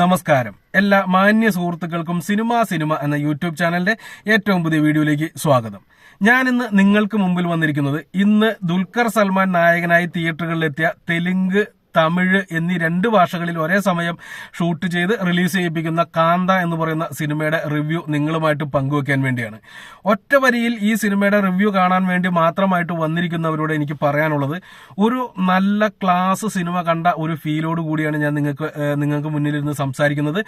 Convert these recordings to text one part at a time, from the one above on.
നമസ്കാരം. എല്ലാ മാന്യ സുഹൃത്തുക്കൾക്കും സിനിമ സിനിമ എന്ന യൂട്യൂബ് ചാനലിന്റെ ഏറ്റവും പുതിയ വീഡിയോയിലേക്ക് സ്വാഗതം. ഞാൻ ഇന്ന് നിങ്ങൾക്ക് മുമ്പിൽ വന്നിരിക്കുന്നത് ഇന്ന് ദുൽഖർ സൽമാൻ നായകനായി തിയേറ്ററുകളിലെത്തിയ തെലുങ്ക് തമിഴ് എന്നീ രണ്ട് ഭാഷകളിൽ ഒരേ സമയം ഷൂട്ട് ചെയ്ത് റിലീസ് ചെയ്യിപ്പിക്കുന്ന കാന്ത എന്ന് പറയുന്ന സിനിമയുടെ റിവ്യൂ നിങ്ങളുമായിട്ട് പങ്കുവെക്കാൻ വേണ്ടിയാണ്. ഒറ്റ വരിയിൽ ഈ സിനിമയുടെ റിവ്യൂ കാണാൻ വേണ്ടി മാത്രമായിട്ട് വന്നിരിക്കുന്നവരോട് എനിക്ക് പറയാനുള്ളത് ഒരു നല്ല ക്ലാസ് സിനിമ കണ്ട ഒരു ഫീലോട് കൂടിയാണ് ഞാൻ നിങ്ങൾക്ക് നിങ്ങൾക്ക് മുന്നിലിരുന്ന് സംസാരിക്കുന്നത്.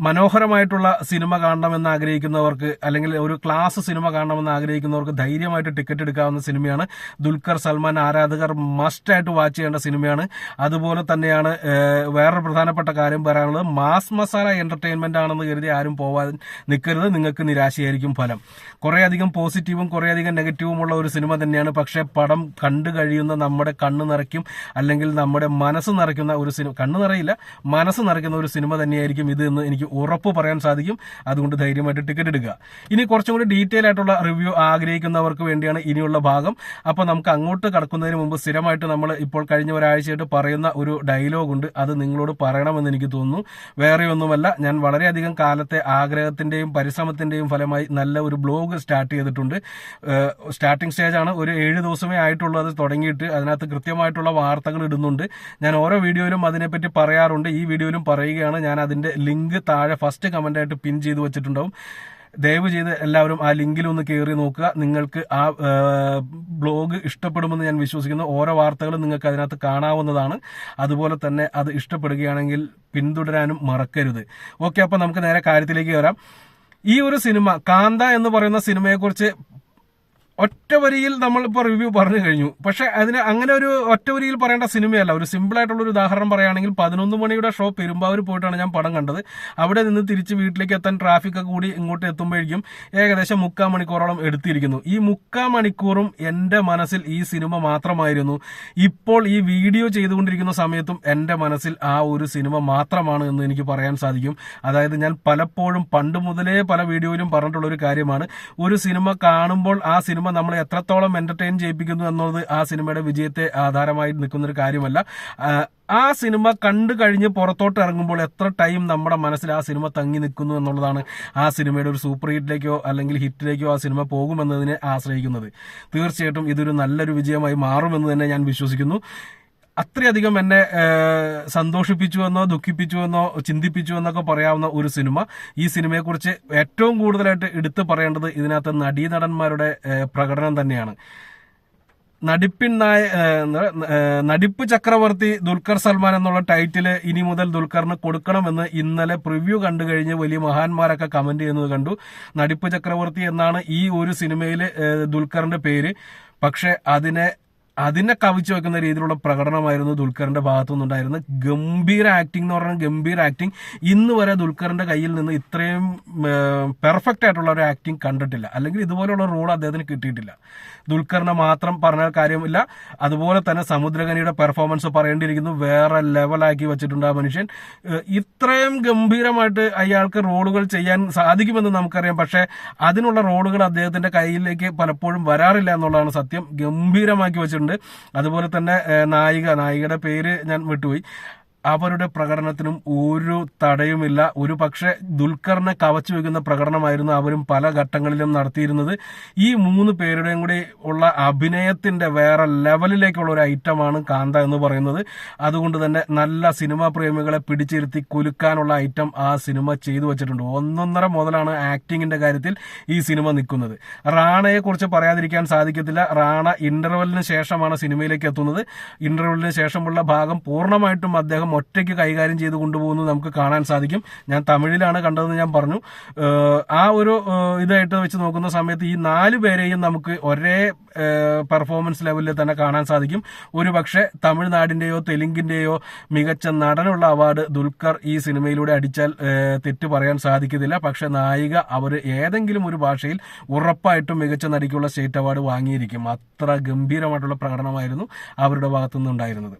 മനോഹരമായിട്ടുള്ള സിനിമ കാണണമെന്ന് ആഗ്രഹിക്കുന്നവർക്ക് അല്ലെങ്കിൽ ഒരു ക്ലാസ് സിനിമ കാണണമെന്ന് ആഗ്രഹിക്കുന്നവർക്ക് ധൈര്യമായിട്ട് ടിക്കറ്റ് എടുക്കാവുന്ന സിനിമയാണ്. ദുൽഖർ സൽമാൻ ആരാധകർ മസ്റ്റായിട്ട് വാച്ച് ചെയ്യേണ്ട സിനിമയാണ്. അതുപോലെ തന്നെയാണ് വേറൊരു പ്രധാനപ്പെട്ട കാര്യം പറയാനുള്ളത്. മാസ് മസാല എന്റർടൈൻമെന്റ് ആണെന്ന് കരുതി ആരും പോവാൻ നിൽക്കരുത്. നിങ്ങൾക്ക് നിരാശയായിരിക്കും ഫലം. കുറേയധികം പോസിറ്റീവും കുറേയധികം നെഗറ്റീവുമുള്ള ഒരു സിനിമ തന്നെയാണ്. പക്ഷേ പടം കണ്ടു കഴിയുന്ന നമ്മുടെ കണ്ണ് നിറയ്ക്കും. അല്ലെങ്കിൽ നമ്മുടെ മനസ്സ് നിറയ്ക്കുന്ന ഒരു സിനിമ കണ്ണ് നിറയില്ല മനസ്സ് നിറയ്ക്കുന്ന ഒരു സിനിമ തന്നെയായിരിക്കും ഇത് എന്ന് എനിക്ക് ഉറപ്പ് പറയാൻ സാധിക്കും. അതുകൊണ്ട് ധൈര്യമായിട്ട് ടിക്കറ്റ് എടുക്കുക. ഇനി കുറച്ചും കൂടി ഡീറ്റെയിൽ ആയിട്ടുള്ള റിവ്യൂ ആഗ്രഹിക്കുന്നവർക്ക് വേണ്ടിയാണ് ഇനിയുള്ള ഭാഗം. അപ്പോൾ നമുക്ക് അങ്ങോട്ട് കടക്കുന്നതിന് മുമ്പ് സ്ഥിരമായിട്ട് നമ്മൾ ഇപ്പോൾ കഴിഞ്ഞ ഒരാഴ്ചയായിട്ട് പറയുന്ന ഒരു ഡയലോഗ് ഉണ്ട്. അത് നിങ്ങളോട് പറയണമെന്ന് എനിക്ക് തോന്നുന്നു. വേറെ ഒന്നുമല്ല ഞാൻ വളരെയധികം കാലത്തെ ആഗ്രഹത്തിന്റെയും പരിശ്രമത്തിന്റെയും ഫലമായി നല്ല ഒരു ബ്ലോഗ് സ്റ്റാർട്ട് ചെയ്തിട്ടുണ്ട്. സ്റ്റാർട്ടിംഗ് സ്റ്റേജ് ആണ്. ഒരു ഏഴ് ദിവസമേ ആയിട്ടുള്ളൂ അത് തുടങ്ങിയിട്ട്. അതിനകത്ത് കൃത്യമായിട്ടുള്ള വാർത്തകൾ ഇടുന്നുണ്ട്. ഞാൻ ഓരോ വീഡിയോയിലും അതിനെപ്പറ്റി പറയാറുണ്ട്. ഈ വീഡിയോയിലും പറയുകയാണ്. ഞാൻ അതിന്റെ ലിങ്ക് താഴെ ഫസ്റ്റ് കമന്റ് ആയിട്ട് പിൻ ചെയ്ത് വെച്ചിട്ടുണ്ടാവും. ദയവ് ചെയ്ത് എല്ലാവരും ആ ലിങ്കിൽ ഒന്ന് കയറി നോക്കുക. നിങ്ങൾക്ക് ആ ബ്ലോഗ് ഇഷ്ടപ്പെടുമെന്ന് ഞാൻ വിശ്വസിക്കുന്നു. ഓരോ വാർത്തകളും നിങ്ങൾക്ക് അതിനകത്ത് കാണാവുന്നതാണ്. അതുപോലെ തന്നെ അത് ഇഷ്ടപ്പെടുകയാണെങ്കിൽ പിന്തുടരാനും മറക്കരുത്. ഓക്കെ അപ്പൊ നമുക്ക് നേരെ കാര്യത്തിലേക്ക് വരാം. ഈ ഒരു സിനിമ കാന്ത എന്ന് പറയുന്ന സിനിമയെക്കുറിച്ച് ഒറ്റ വരിയിൽ നമ്മളിപ്പോൾ റിവ്യൂ പറഞ്ഞു കഴിഞ്ഞു. പക്ഷെ അതിന് അങ്ങനെ ഒരു ഒറ്റ വരിയിൽ പറയേണ്ട സിനിമയല്ല. ഒരു സിമ്പിൾ ആയിട്ടുള്ള ഒരു ഉദാഹരണം പറയുകയാണെങ്കിൽ പതിനൊന്ന് മണിയുടെ ഷോ പെരുമ്പാവൂർ പോയിട്ടാണ് ഞാൻ പടം കണ്ടത്. അവിടെ നിന്ന് തിരിച്ച് വീട്ടിലേക്ക് എത്താൻ ട്രാഫിക് ഒക്കെ കൂടി ഇങ്ങോട്ട് എത്തുമ്പോഴേക്കും ഏകദേശം മുക്കാൽ മണിക്കൂറോളം എടുത്തിരിക്കുന്നു. ഈ മുക്കാൽ മണിക്കൂറും എന്റെ മനസ്സിൽ ഈ സിനിമ മാത്രമായിരുന്നു. ഇപ്പോൾ ഈ വീഡിയോ ചെയ്തുകൊണ്ടിരിക്കുന്ന സമയത്തും എന്റെ മനസ്സിൽ ആ ഒരു സിനിമ മാത്രമാണ് എന്ന് എനിക്ക് പറയാൻ സാധിക്കും. അതായത് ഞാൻ പലപ്പോഴും പണ്ട് മുതലേ പല വീഡിയോയിലും പറഞ്ഞിട്ടുള്ള ഒരു കാര്യമാണ്. ഒരു സിനിമ കാണുമ്പോൾ ആ സിനിമ നമ്മളെ എത്രത്തോളം എന്റർടൈൻ ചെയ്യിപ്പിക്കുന്നു എന്നുള്ളത് ആ സിനിമയുടെ വിജയത്തെ ആധാരമായി നിൽക്കുന്ന ഒരു കാര്യമല്ല. ആ സിനിമ കണ്ടു കഴിഞ്ഞ് പുറത്തോട്ട് ഇറങ്ങുമ്പോൾ എത്ര ടൈം നമ്മുടെ മനസ്സിൽ ആ സിനിമ തങ്ങി നിൽക്കുന്നു എന്നുള്ളതാണ് ആ സിനിമയുടെ ഒരു സൂപ്പർ ഹിറ്റിലേക്കോ അല്ലെങ്കിൽ ഹിറ്റിലേക്കോ ആ സിനിമ പോകുമെന്നതിനെ ആശ്രയിക്കുന്നത്. തീർച്ചയായിട്ടും ഇതൊരു നല്ലൊരു വിജയമായി മാറുമെന്ന് തന്നെ ഞാൻ വിശ്വസിക്കുന്നു. അത്രയധികം എന്നെ സന്തോഷിപ്പിച്ചു എന്നോ ദുഃഖിപ്പിച്ചു എന്നോ ദുഃഖിപ്പിച്ചുവെന്നോ ചിന്തിപ്പിച്ചുവെന്നൊക്കെ പറയാവുന്ന ഒരു സിനിമ. ഈ സിനിമയെക്കുറിച്ച് ഏറ്റവും കൂടുതലായിട്ട് എടുത്തു പറയേണ്ടത് ഇതിനകത്ത് നടീനടന്മാരുടെ പ്രകടനം തന്നെയാണ്. നടിപ്പിൻ നായ നടിപ്പ് ചക്രവർത്തി ദുൽഖർ സൽമാൻ എന്നുള്ള ടൈറ്റിൽ ഇനി മുതൽ ദുൽഖറിന് കൊടുക്കണമെന്ന് ഇന്നലെ പ്രിവ്യൂ കണ്ടു കഴിഞ്ഞ് വലിയ മഹാന്മാരൊക്കെ കമന്റ് ചെയ്യുന്നത് കണ്ടു. നടിപ്പ് ചക്രവർത്തി എന്നാണ് ഈ ഒരു സിനിമയിൽ ദുൽഖറിന്റെ പേര്. പക്ഷെ അതിനെ അതിനെ കവിച്ചു വെക്കുന്ന രീതിയിലുള്ള പ്രകടനമായിരുന്നു ദുൽഖറിന്റെ ഭാഗത്തു നിന്നുണ്ടായിരുന്നത് ഗംഭീര ആക്ടിംഗ് എന്ന് പറഞ്ഞാൽ ഗംഭീര ആക്ടിംഗ് ഇന്ന് വരെ ദുൽഖറിന്റെ കയ്യിൽ നിന്ന് ഇത്രയും പെർഫെക്റ്റ് ആയിട്ടുള്ള ഒരു ആക്ടിംഗ് കണ്ടിട്ടില്ല. അല്ലെങ്കിൽ ഇതുപോലെയുള്ള റോൾ അദ്ദേഹത്തിന് കിട്ടിയിട്ടില്ല. ദുൽഖറിനെ മാത്രം പറഞ്ഞ കാര്യമില്ല. അതുപോലെ തന്നെ സമുദ്രകനിയുടെ പെർഫോമൻസ് പറയേണ്ടിയിരിക്കുന്നു. വേറെ ലെവലാക്കി വെച്ചിട്ടുണ്ട് ആ മനുഷ്യൻ. ഇത്രയും ഗംഭീരമായിട്ട് അയാൾക്ക് റോളുകൾ ചെയ്യാൻ സാധിക്കുമെന്ന് നമുക്കറിയാം. പക്ഷേ അതിനുള്ള റോളുകൾ അദ്ദേഹത്തിന്റെ കയ്യിലേക്ക് പലപ്പോഴും വരാറില്ല എന്നുള്ളതാണ് സത്യം. ഗംഭീരമാക്കി വെച്ചിട്ടുണ്ട് അതുപോലെ തന്നെ നായിക നായികയുടെ പേര് ഞാൻ വിട്ടുപോയി. അവരുടെ പ്രകടനത്തിനും ഒരു തടയുമില്ല. ഒരു പക്ഷേ ദുൽഖറിനെ കവച്ചു വെക്കുന്ന പ്രകടനമായിരുന്നു അവരും പല ഘട്ടങ്ങളിലും നടത്തിയിരുന്നത്. ഈ മൂന്ന് പേരുടെയും കൂടി ഉള്ള അഭിനയത്തിന്റെ വേറെ ലെവലിലേക്കുള്ള ഒരു ഐറ്റമാണ് കാന്ത എന്ന് പറയുന്നത്. അതുകൊണ്ട് തന്നെ നല്ല സിനിമാ പ്രേമികളെ പിടിച്ചിരുത്തി കുലുക്കാനുള്ള ഐറ്റം ആ സിനിമ ചെയ്തു വെച്ചിട്ടുണ്ട്. ഒന്നൊന്നര മുതലാണ് ആക്ടിങ്ങിന്റെ കാര്യത്തിൽ ഈ സിനിമ നിൽക്കുന്നത്. റാണയെ കുറിച്ച് പറയാതിരിക്കാൻ സാധിക്കത്തില്ല. റാണ ഇന്റർവെല്ലിന് ശേഷമാണ് സിനിമയിലേക്ക് എത്തുന്നത്. ഇന്റർവെല്ലിന് ശേഷമുള്ള ഭാഗം പൂർണമായിട്ടും അദ്ദേഹം ഒറ്റയ്ക്ക് കൈകാര്യം ചെയ്ത് കൊണ്ടുപോകുന്നത് നമുക്ക് കാണാൻ സാധിക്കും. ഞാൻ തമിഴിലാണ് കണ്ടതെന്ന് ഞാൻ പറഞ്ഞു. ആ ഒരു ഇതായിട്ട് വെച്ച് നോക്കുന്ന സമയത്ത് ഈ നാല് പേരെയും നമുക്ക് ഒരേ പെർഫോമൻസ് ലെവലിൽ തന്നെ കാണാൻ സാധിക്കും. ഒരു പക്ഷേ തമിഴ്നാടിന്റെയോ തെലുങ്കിന്റെയോ മികച്ച നടനുള്ള അവാർഡ് ദുൽഖർ ഈ സിനിമയിലൂടെ അടിച്ചാൽ തെറ്റ് പറയാൻ സാധിക്കത്തില്ല. പക്ഷെ നായിക അവർ ഏതെങ്കിലും ഒരു ഭാഷയിൽ ഉറപ്പായിട്ടും മികച്ച നടിക്കുള്ള സ്റ്റേറ്റ് അവാർഡ് വാങ്ങിയിരിക്കും. അത്ര ഗംഭീരമായിട്ടുള്ള പ്രകടനമായിരുന്നു അവരുടെ ഭാഗത്തുനിന്നുണ്ടായിരുന്നത്.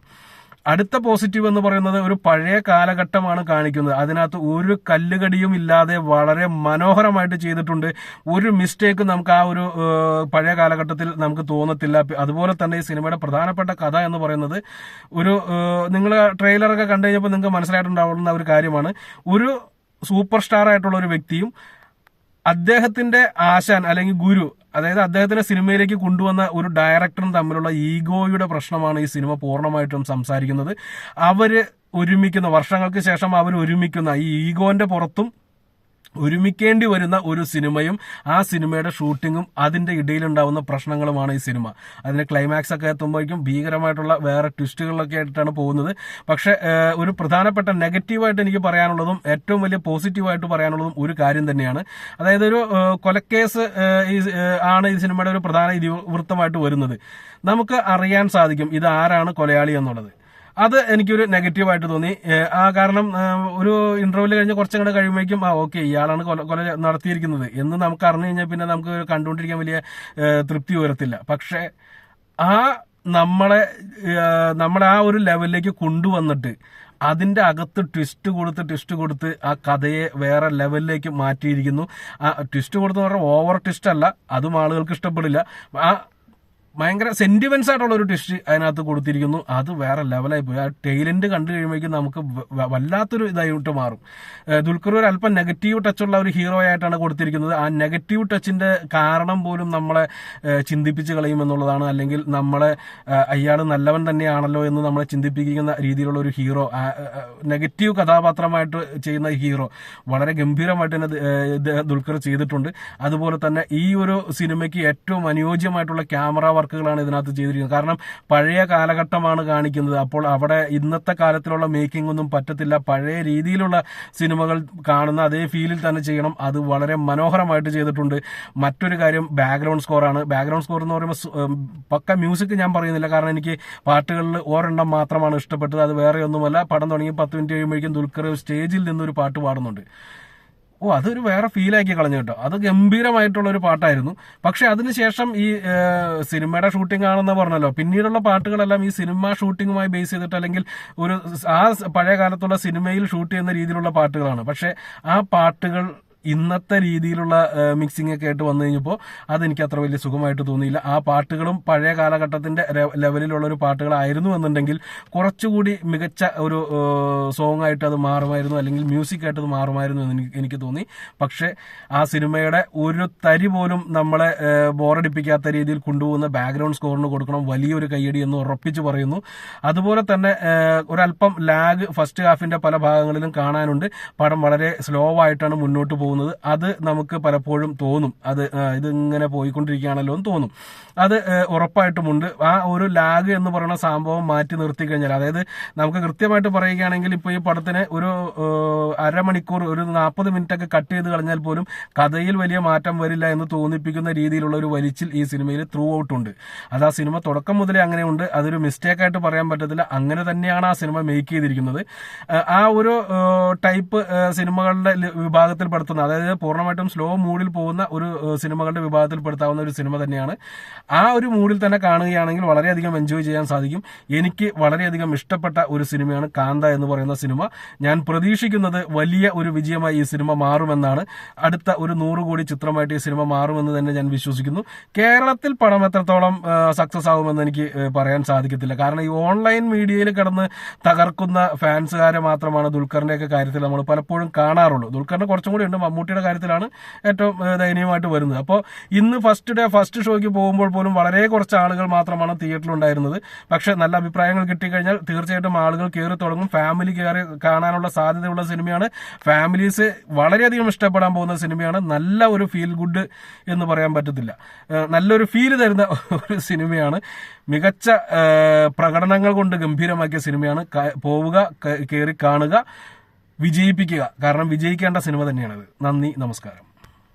അടുത്ത പോസിറ്റീവ് എന്ന് പറയുന്നത് ഒരു പഴയ കാലഘട്ടമാണ് കാണിക്കുന്നത്. അതിനകത്ത് ഒരു കല്ലുകടിയും ഇല്ലാതെ വളരെ മനോഹരമായിട്ട് ചെയ്തിട്ടുണ്ട്. ഒരു മിസ്റ്റേക്ക് നമുക്ക് ആ ഒരു പഴയ കാലഘട്ടത്തിൽ നമുക്ക് തോന്നത്തില്ല. അതുപോലെ തന്നെ ഈ സിനിമയുടെ പ്രധാനപ്പെട്ട കഥ എന്ന് പറയുന്നത് ഒരു നിങ്ങൾ ട്രെയിലറൊക്കെ കണ്ടു കഴിഞ്ഞപ്പോൾ നിങ്ങൾക്ക് മനസ്സിലായിട്ടുണ്ടാവുന്ന ഒരു കാര്യമാണ്. ഒരു സൂപ്പർ സ്റ്റാർ ആയിട്ടുള്ള ഒരു വ്യക്തിയും അദ്ദേഹത്തിന്റെ ആശാൻ അല്ലെങ്കിൽ ഗുരു അതായത് അദ്ദേഹത്തിന്റെ സിനിമയിലേക്ക് കൊണ്ടുവന്ന ഒരു ഡയറക്ടറും തമ്മിലുള്ള ഈഗോയുടെ പ്രശ്നമാണ് ഈ സിനിമ പൂർണമായിട്ടും സംസാരിക്കുന്നത്. അവർ ഒരുമിക്കുന്ന വർഷങ്ങൾക്ക് ശേഷം അവർ ഒരുമിക്കുന്ന ഈ ഈഗോന്റെ പുറത്തും ഒരുമിക്കേണ്ടി വരുന്ന ഒരു സിനിമയും ആ സിനിമയുടെ ഷൂട്ടിങ്ങും അതിന്റെ ഇടയിലുണ്ടാവുന്ന പ്രശ്നങ്ങളുമാണ് ഈ സിനിമ. അതിന്റെ ക്ലൈമാക്സ് ഒക്കെ എത്തുമ്പോഴേക്കും ഭീകരമായിട്ടുള്ള വേറെ ട്വിസ്റ്റുകളിലൊക്കെ ആയിട്ടാണ് പോകുന്നത്. പക്ഷേ ഒരു പ്രധാനപ്പെട്ട നെഗറ്റീവായിട്ട് എനിക്ക് പറയാനുള്ളതും ഏറ്റവും വലിയ പോസിറ്റീവായിട്ട് പറയാനുള്ളതും ഒരു കാര്യം തന്നെയാണ്. അതായത് ഒരു കൊലക്കേസ് ആണ് ഈ സിനിമയുടെ ഒരു പ്രധാന ഇതിവൃത്തമായിട്ട് വരുന്നത്. നമുക്ക് അറിയാൻ സാധിക്കും ഇത് ആരാണ് കൊലയാളി എന്നുള്ളത്. അത് എനിക്കൊരു നെഗറ്റീവായിട്ട് തോന്നി. ആ കാരണം ഒരു ഇന്റർവ്യൂൽ കഴിഞ്ഞ് കുറച്ചും കൂടെ കഴിയുമ്പോഴേക്കും ആ ഓക്കെ ഇയാളാണ് കൊല കൊല നടത്തിയിരിക്കുന്നത്. എന്ന് നമുക്ക് അറിഞ്ഞു കഴിഞ്ഞാൽ പിന്നെ നമുക്ക് കണ്ടുകൊണ്ടിരിക്കാൻ വലിയ തൃപ്തി വരത്തില്ല. പക്ഷേ ആ നമ്മളെ നമ്മളെ ആ ഒരു ലെവലിലേക്ക് കൊണ്ടുവന്നിട്ട് അതിന്റെ അകത്ത് ട്വിസ്റ്റ് കൊടുത്ത് ട്വിസ്റ്റ് കൊടുത്ത് ആ കഥയെ വേറെ ലെവലിലേക്ക് മാറ്റിയിരിക്കുന്നു. ആ ട്വിസ്റ്റ് കൊടുത്തെന്ന് പറഞ്ഞാൽ ഓവർ ട്വിസ്റ്റ് അല്ല അതും ആളുകൾക്ക് ഇഷ്ടപ്പെടില്ല. ആ ഭയങ്കര സെന്റിമെന്റ്സ് ആയിട്ടുള്ള ഒരു ട്വിസ്റ്റ് അതിനകത്ത് കൊടുത്തിരിക്കുന്നു. അത് വേറെ ലെവലായി പോയി. ആ ടൈലന്റ് കണ്ടു കഴിയുമ്പോഴേക്കും നമുക്ക് വല്ലാത്തൊരു ഇതായിട്ട് മാറും. ദുൽഖർ ഒരു അല്പം നെഗറ്റീവ് ടച്ചുള്ള ഒരു ഹീറോ ആയിട്ടാണ് കൊടുത്തിരിക്കുന്നത്. ആ നെഗറ്റീവ് ടച്ചിന്റെ കാരണം പോലും നമ്മളെ ചിന്തിപ്പിച്ച് കളയും എന്നുള്ളതാണ്. അല്ലെങ്കിൽ നമ്മളെ അയാൾ നല്ലവൻ തന്നെയാണല്ലോ എന്ന് നമ്മളെ ചിന്തിപ്പിക്കുന്ന രീതിയിലുള്ള ഒരു ഹീറോ നെഗറ്റീവ് കഥാപാത്രമായിട്ട് ചെയ്യുന്ന ഹീറോ വളരെ ഗംഭീരമായിട്ട് തന്നെ ദുൽഖർ ചെയ്തിട്ടുണ്ട്. അതുപോലെ തന്നെ ഈ ഒരു സിനിമയ്ക്ക് ഏറ്റവും അനുയോജ്യമായിട്ടുള്ള ക്യാമറ വർക്കുകളാണ് ഇതിനകത്ത് ചെയ്തിരിക്കുന്നത്. കാരണം പഴയ കാലഘട്ടമാണ് കാണിക്കുന്നത്. അപ്പോൾ അവിടെ ഇന്നത്തെ കാലത്തിലുള്ള മേക്കിംഗ് ഒന്നും പറ്റത്തില്ല. പഴയ രീതിയിലുള്ള സിനിമകൾ കാണുന്ന അതേ ഫീലിൽ തന്നെ ചെയ്യണം. അത് വളരെ മനോഹരമായിട്ട് ചെയ്തിട്ടുണ്ട്. മറ്റൊരു കാര്യം ബാക്ക്ഗ്രൗണ്ട് സ്കോറാണ് ബാക്ക്ഗ്രൗണ്ട് സ്കോർ എന്ന് പറയുമ്പോൾ പക്ക മ്യൂസിക് ഞാൻ പറയുന്നില്ല. കാരണം എനിക്ക് പാട്ടുകളിൽ ഒരെണ്ണം മാത്രമാണ് ഇഷ്ടപ്പെട്ടത്. അത് വേറെ ഒന്നുമല്ല പടം തുടങ്ങി പത്ത് മിനിറ്റ് കഴിയുമ്പോഴേക്കും ദുൽഖർ സ്റ്റേജിൽ നിന്നൊരു പാട്ട് പാടുന്നുണ്ട്. ഓ അതൊരു വേറെ ഫീലാക്കി കളഞ്ഞു കേട്ടോ. അത് ഗംഭീരമായിട്ടുള്ള ഒരു പാട്ടായിരുന്നു. പക്ഷെ അതിനുശേഷം ഈ സിനിമയുടെ ഷൂട്ടിംഗ് ആണെന്ന് പറഞ്ഞല്ലോ. പിന്നീടുള്ള പാട്ടുകളെല്ലാം ഈ സിനിമ ഷൂട്ടിങ്ങുമായി ബേസ് ചെയ്തിട്ട് അല്ലെങ്കിൽ ഒരു ആ പഴയ കാലത്തുള്ള സിനിമയിൽ ഷൂട്ട് ചെയ്യുന്ന രീതിയിലുള്ള പാട്ടുകളാണ്. പക്ഷെ ആ പാട്ടുകൾ ഇന്നത്തെ രീതിയിലുള്ള മിക്സിംഗ് ഒക്കെ ആയിട്ട് വന്നു കഴിഞ്ഞപ്പോൾ അതെനിക്ക് അത്ര വലിയ സുഖമായിട്ട് തോന്നിയില്ല. ആ പാട്ടുകളും പഴയ കാലഘട്ടത്തിന്റെ ലെവലിലുള്ള ഒരു പാട്ടുകളായിരുന്നു എന്നുണ്ടെങ്കിൽ കുറച്ചുകൂടി മികച്ച ഒരു സോങ് ആയിട്ട് അത് മാറുമായിരുന്നു അല്ലെങ്കിൽ മ്യൂസിക് ആയിട്ട് അത് മാറുമായിരുന്നു എന്ന് എനിക്ക് തോന്നി. പക്ഷേ ആ സിനിമയുടെ ഒരു തരി പോലും നമ്മളെ ബോറടിപ്പിക്കാത്ത രീതിയിൽ കൊണ്ടുപോകുന്ന ബാക്ക്ഗ്രൗണ്ട് സ്കോറിന് കൊടുക്കണം വലിയൊരു കയ്യടി എന്ന് ഉറപ്പിച്ച് പറയുന്നു. അതുപോലെ തന്നെ ഒരല്പം ലാഗ് ഫസ്റ്റ് ഹാഫിന്റെ പല ഭാഗങ്ങളിലും കാണാനുണ്ട്. പടം വളരെ സ്ലോ ആയിട്ടാണ് മുന്നോട്ട് പോകുന്നത്. അത് നമുക്ക് പലപ്പോഴും തോന്നും. അത് ഇതിങ്ങനെ ഇത് പോയിക്കൊണ്ടിരിക്കുകയാണല്ലോ എന്ന് തോന്നും. അത് ഉറപ്പായിട്ടുമുണ്ട്. ആ ഒരു ലാഗ് എന്ന് പറയുന്ന സംഭവം മാറ്റി നിർത്തി കഴിഞ്ഞാൽ അതായത് നമുക്ക് കൃത്യമായിട്ട് പറയുകയാണെങ്കിൽ ഇപ്പോൾ ഈ പടത്തിന് ഒരു അരമണിക്കൂർ ഒരു നാൽപ്പത് മിനിറ്റ് ഒക്കെ കട്ട് ചെയ്ത് കളഞ്ഞാൽ പോലും കഥയിൽ വലിയ മാറ്റം വരില്ല എന്ന് തോന്നിപ്പിക്കുന്ന രീതിയിലുള്ള ഒരു വലിച്ചിൽ ഈ സിനിമയിൽ ത്രൂ ഔട്ട് ഉണ്ട്. അത് ആ സിനിമ തുടക്കം മുതലേ അങ്ങനെയുണ്ട്. അതൊരു മിസ്റ്റേക്ക് ആയിട്ട് പറയാൻ പറ്റത്തില്ല. അങ്ങനെ തന്നെയാണ് ആ സിനിമ മേക്ക് ചെയ്തിരിക്കുന്നത്. ആ ഒരു ടൈപ്പ് സിനിമകളുടെ വിഭാഗത്തിൽ പെടുത്തുന്ന അതായത് പൂർണമായിട്ടും സ്ലോ മൂഡിൽ പോകുന്ന ഒരു സിനിമകളുടെ വിഭാഗത്തിൽ പെടുത്താവുന്ന ഒരു സിനിമ തന്നെയാണ്. ആ ഒരു മൂഡിൽ തന്നെ കാണുകയാണെങ്കിൽ വളരെയധികം എൻജോയ് ചെയ്യാൻ സാധിക്കും. എനിക്ക് വളരെയധികം ഇഷ്ടപ്പെട്ട ഒരു സിനിമയാണ് കാന്ത എന്ന് പറയുന്ന സിനിമ. ഞാൻ പ്രതീക്ഷിക്കുന്നത് വലിയ ഒരു വിജയമായി ഈ സിനിമ മാറുമെന്നാണ്. അടുത്ത ഒരു നൂറ് കോടി ചിത്രമായിട്ട് ഈ സിനിമ മാറുമെന്ന് തന്നെ ഞാൻ വിശ്വസിക്കുന്നു. കേരളത്തിൽ പണം എത്രത്തോളം സക്സസ് ആകുമെന്ന് എനിക്ക് പറയാൻ സാധിക്കത്തില്ല. കാരണം ഈ ഓൺലൈൻ മീഡിയയിൽ കിടന്ന് തകർക്കുന്ന ഫാൻസുകാരെ മാത്രമാണ് ദുൽഖറിന്റെ ഒക്കെ കാര്യത്തിൽ നമ്മൾ പലപ്പോഴും കാണാറുള്ളൂ. ദുൽഖറിന് കുറച്ചും കൂടി ഉണ്ട് മമ്മൂട്ടിയുടെ കാര്യത്തിലാണ് ഏറ്റവും ദയനീയമായിട്ട് വരുന്നത്. അപ്പോൾ ഇന്ന് ഫസ്റ്റ് ഡേ ഫസ്റ്റ് ഷോയ്ക്ക് പോകുമ്പോൾ പോലും വളരെ കുറച്ച് ആളുകൾ മാത്രമാണ് തിയേറ്ററിൽ ഉണ്ടായിരുന്നത്. പക്ഷെ നല്ല അഭിപ്രായങ്ങൾ കിട്ടിക്കഴിഞ്ഞാൽ തീർച്ചയായിട്ടും ആളുകൾ കയറി തുടങ്ങും. ഫാമിലി കയറി കാണാനുള്ള സാധ്യതയുള്ള സിനിമയാണ്. ഫാമിലീസ് വളരെയധികം ഇഷ്ടപ്പെടാൻ പോകുന്ന സിനിമയാണ്. നല്ല ഒരു ഫീൽ ഗുഡ് എന്ന് പറയാൻ പറ്റത്തില്ല. നല്ലൊരു ഫീൽ തരുന്ന ഒരു സിനിമയാണ്. മികച്ച പ്രകടനങ്ങൾ കൊണ്ട് ഗംഭീരമാക്കിയ സിനിമയാണ്. പോവുക കയറി കാണുക. വിജയിപ്പിക്കുക. കാരണം വിജയിക്കേണ്ട സിനിമ തന്നെയാണത്. നന്ദി നമസ്കാരം.